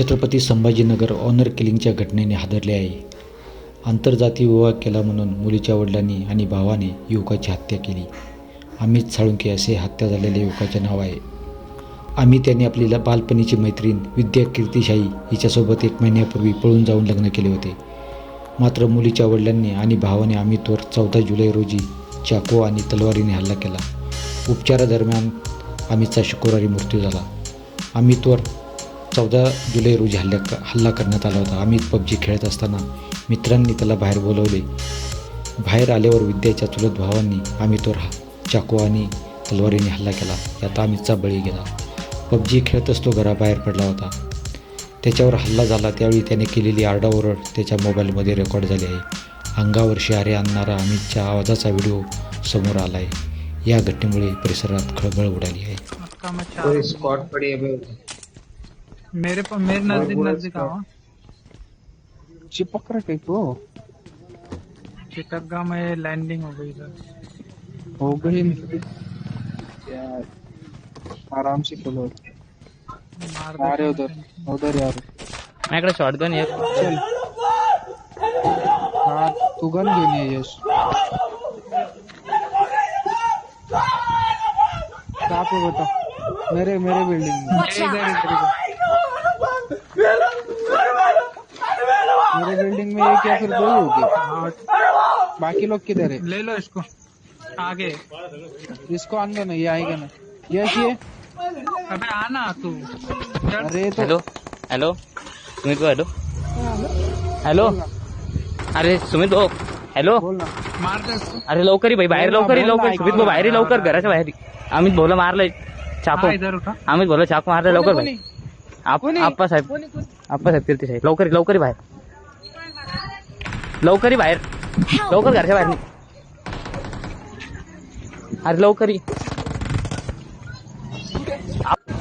Chhatrapati Sambhajinagar honour किलिंगच्या घटनेने हादरले आहे. आंतरजातीय विवाह केला म्हणून मुलीच्या वडिलांनी आणि भावाने युवकाची हत्या केली. अमित साळुंके असे हत्या झालेल्या युवकाचे नाव आहे. अमित यांनी आपली बालपणीची मैत्रीण विद्या कीर्तिशाही हिच्यासोबत एक महिन्यापूर्वी पळून जाऊन लग्न केले होते. मात्र मुलीच्या वडिलांनी आणि भावाने अमितवर चौदा जुलै रोजी चाकू आणि तलवारीने हल्ला केला. उपचारादरम्यान अमितचा शुक्रवारी मृत्यू झाला. अमितवर चौदा जुलै रोजी हल्ल्या हल्ला करण्यात आला होता. अमित पबजी खेळत असताना मित्रांनी त्याला बाहेर बोलवले. बाहेर आल्यावर विद्याच्या चुलत भावांनी अमितवर हा चाकू आणि तलवारीने हल्ला केला. यात अमितचा बळी गेला. पबजी खेळतच तो घराबाहेर पडला होता. त्याच्यावर हल्ला झाला. त्यावेळी त्याने केलेली आरडाओरड त्याच्या मोबाईलमध्ये रेकॉर्ड झाली आहे. अंगावर शहारे आणणारा अमितच्या आवाजाचा व्हिडिओ समोर आला आहे या घटनेमुळे परिसरात खळबळ उडाली आहे. मेरे पर मेरे नज़दीक नज़दीक आओ। चिपक रखे तो। चिटकगा में लैंडिंग हो गई इधर। हो गई। यार आराम से खोलो। मार रहे उधर। उधर यार। माझ्याकडे शॉटगन आहे चल। हाँ तू गन घेऊन ये यश। कहाँ पे बता? मेरे मेरे बिल्डिंग में। इधर इधर मेरे बिल्डिंग में एक या फिर दो होगी हाँ, बाकी लोग किधर है? ले लो इसको। आगे। इसको अंदर नहीं आएगा ना यश ये अबे आना तू। अरे तो हॅलो हॅलो। सुमित भाऊ हॅलो। हॅलो। अरे सुमित भाऊ हॅलो। बोल मार दे अरे लवकर ये भाई बाहेर बोल ना, लवकर ये बोल ना, लवकर सुमित भाऊ बाहेर ये लवकर घराच्या बाहेर ये. अमित भाऊला मारलंय चाकू। हाँ इधर उठा। अमित भाऊला चाकू मारलंय लवकर कोणी? भाई। आप कोणी? आप्पा साहेब आप्पा साहेब कीर्ती साहेब लवकर ये, लवकर बाहेर लवकर ये बाहेर. लवकर घरच्या बाहेर निघ. अरे लवकर आप-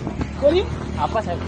साहेब.